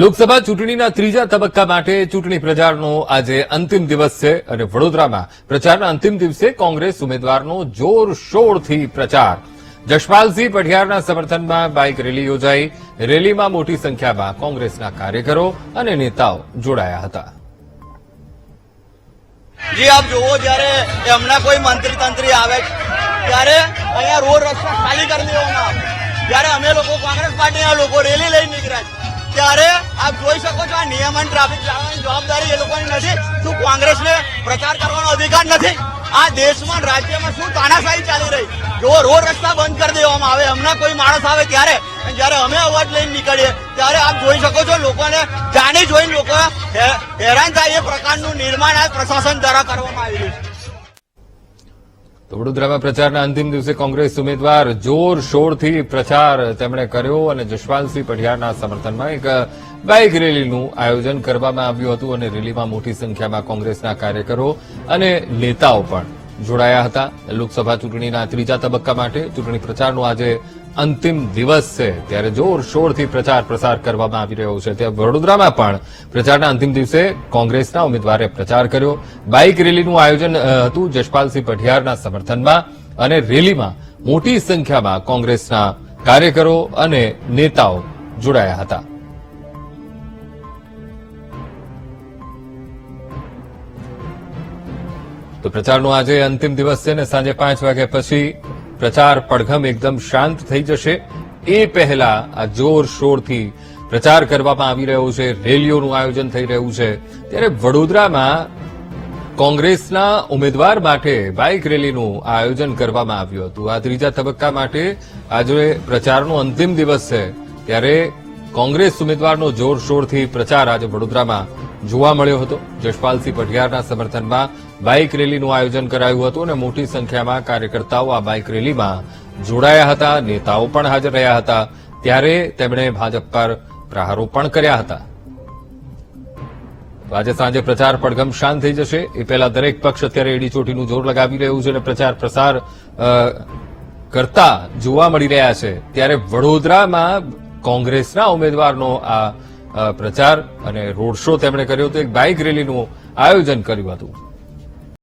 લોકસભા ચૂંટણીના ત્રીજા તબક્કા માટે ચૂંટણી પ્રચારનો આજે અંતિમ દિવસ છે અને વડોદરામાં પ્રચારના અંતિમ દિવસે કોંગ્રેસ ઉમેદવારનો જોરશોરથી પ્રચાર. જશપાલસિંહ પઢિયારના સમર્થનમાં બાઇક રેલી યોજાઈ. રેલીમાં મોટી સંખ્યામાં કોંગ્રેસના કાર્યકરો અને નેતાઓ જોડાયા હતા. જી, આપ જુઓ, જ્યારે એમના કોઈ મંત્રી તંત્રી આવે, ત્યારે અહીંયા રોડ રસ્તા ખાલી કરી દેવામાં આવે. અમે લોકો કોંગ્રેસ પાર્ટીના લોકો રેલી લઈ નીકળ્યા છે, આપ જોઈ શકો છો આ નિયમન ટ્રાફિક જવાબદારી એ લોકોની નથી. શું કોંગ્રેસને પ્રચાર કરવાનો અધિકાર નથી? આ દેશમાં રાજ્યમાં શું તાનાશાહી ચાલી રહી? જો રોડ રસ્તા બંધ કરી દેવામાં આવે હમણાં કોઈ માણસ આવે ત્યારે? જયારે અમે અવાજ લઈને નીકળીએ ત્યારે આપ જોઈ શકો છો લોકોને જાણી જોઈને લોકો હેરાન થાય એ પ્રકારનું નિર્માણ આ પ્રશાસન દ્વારા કરવામાં આવી છે. વડોદરામાં પ્રચારના અંતિમ દિવસે કોંગ્રેસ ઉમેદવાર જોરશોરથી પ્રચાર તેમણે કર્યો અને જશપાલસિંહ પઢિયારના સમર્થનમાં એક બાઇક રેલીનું આયોજન કરવામાં આવ્યું હતું અને રેલીમાં મોટી સંખ્યામાં કોંગ્રેસના કાર્યકરો અને નેતાઓ પણ જોડાયા હતા. લોકસભા ચૂંટણીના ત્રીજા તબક્કા માટે ચૂંટણી પ્રચારનો આજે અંતિમ દિવસ છે. ત્યારે જોરશોરથી પ્રચાર પ્રસાર કરવામાં આવી રહ્યો છે. ત્યાં વડોદરામાં પણ પ્રચારના અંતિમ દિવસે કોંગ્રેસના ઉમેદવારે પ્રચાર કર્યો. બાઇક રેલીનું આયોજન હતું જશપાલસિંહ પઠિયારના સમર્થનમાં અને રેલીમાં મોટી સંખ્યામાં કોંગ્રેસના કાર્યકરો અને નેતાઓ જોડાયા હતા. તો પ્રચારનો આજે અંતિમ દિવસ છે ને સાંજે પાંચ વાગ્યા પછી પ્રચાર પડઘમ એકદમ શાંત થઈ જશે. એ પહેલા આ જોરશોરથી પ્રચાર કરવામાં આવી રહ્યો છે, રેલીઓનું આયોજન થઈ રહ્યું છે. ત્યારે વડોદરામાં કોંગ્રેસના ઉમેદવાર માટે બાઇક રેલીનું આયોજન કરવામાં આવ્યું હતું. આ ત્રીજા તબક્કા માટે આજે પ્રચારનો અંતિમ દિવસ છે. ત્યારે કોંગ્રેસ ઉમેદવારનો જોરશોરથી પ્રચાર આજે વડોદરામાં જોવા મળ્યો હતો. જશપાલસિંહ પઢિયારના સમર્થનમાં બાઇક રેલીનું આયોજન કરાયું હતું અને મોટી સંખ્યામાં કાર્યકર્તાઓ આ બાઇક રેલીમાં જોડાયા હતા. નેતાઓ પણ હાજર રહ્યા હતા. ત્યારે તેમણે ભાજપ પર પ્રહારો પણ કર્યા હતા. આજે સાંજે પ્રચાર પડઘમ શાંત થઈ જશે. એ પહેલા દરેક પક્ષ અત્યારે એડી ચોટીનું જોર લગાવી રહ્યું છે અને પ્રચાર પ્રસાર કરતા જોવા મળી રહ્યા છે. ત્યારે વડોદરામાં કોંગ્રેસના ઉમેદવારનો આ પ્રચાર અને રોડ શો તેમણે કર્યો હતો એક બાઇક રેલીનું આયોજન કર્યું હતું.